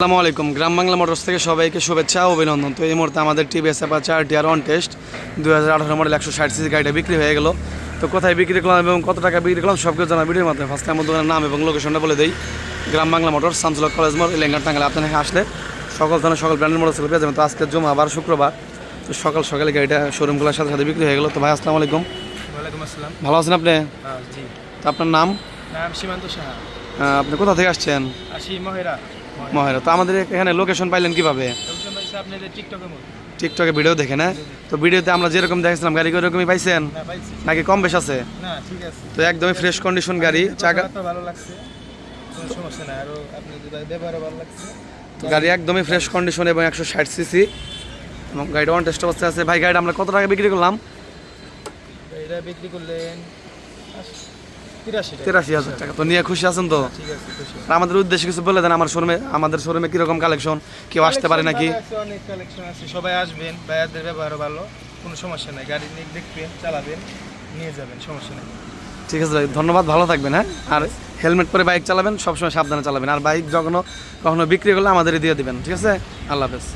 আসসালামু আলাইকুম। গ্রাম বাংলা মোটরস থেকে সবাইকে শুভেচ্ছা অভিনন্দন। তো এই মুহূর্তে আমাদের TVS Apache TR one test দু হাজার আঠারো মডেল একশো ষাট সিসি গাড়িটা বিক্রি হয়ে গেল। তো কোথায় বিক্রি করলাম এবং কত টাকা বিক্রি করলাম সব কিছু জানা ভিডিওর মাধ্যমে। ফার্স্ট আমার দোকানের নাম এবং লোকেশনটা বলে দেই। গ্রাম বাংলা মোটর সামসুল্লাহ কলেজ মোড় লেঙ্গার টাঙ্গালে আপনার এখানে আসলে সকল ধরনের সকল ব্র্যান্ডের মোটর পেয়ে যাবেন। তো আজকে জমা আবার শুক্রবার। তো সকাল সকালে গাড়িটা শোরুমগুলোর সাথে সাথে বিক্রি হয়ে গেল। তো ভাই আসসালামু আলাইকুম। ভালো আছেন আপনি? হ্যাঁ, তো আপনার নাম? নাম সীমান্ত সাহা। আপনি কোথা থেকে আসছেন? আসি মহেরা। মহেরা। তো আমাদের এখানে লোকেশন পাইলেন কীভাবে? টিকটকে ভিডিও দেখে না? তো ভিডিওতে আমরা যেরকম দেখেছিলাম গাড়ি ওরকমই পাইছেন? না পাইছি। নাকি কম বেশ আছে? না ঠিক আছে। তো একদমই ফ্রেশ কন্ডিশন গাড়ি চাকা তো ভালো লাগছে। কোনো সমস্যা নাই। আরও আপনি ব্যবহারও ভালো লাগছে। গাড়ি একদমই ফ্রেশ কন্ডিশন এবং একশো ষাট সিসি এবং গাড়িটা অন টেস্ট অবস্থায় আছে। ভাই গাড়িটা আমরা কত টাকা বিক্রি করলাম? এটা বিক্রি করলেন তিরাশি হাজার টাকা। তো নিয়ে খুশি আছেন তো? আমাদের উদ্দেশ্যে কিছু বলে দেন আমার শোরুমে আমাদের শোরুমে কীরকম কালেকশন কেউ আসতে পারে নাকি? অনেক কালেকশন আছে। সবাই আসবেন ভাইয়াদের ব্যবহারও ভালো কোনো সমস্যা নাই। গাড়ি নিয়ে দেখবেন চালাবেন নিয়ে যাবেন সমস্যা নেই। ঠিক আছে ভাই ধন্যবাদ ভালো থাকবেন হ্যাঁ? আর হেলমেট পরে বাইক চালাবেন সবসময় সাবধানে চালাবেন। আর বাইক যখন কখনো বিক্রি করলে আমাদের দিয়ে দিবেন ঠিক আছে? আল্লাহ হাফেজ।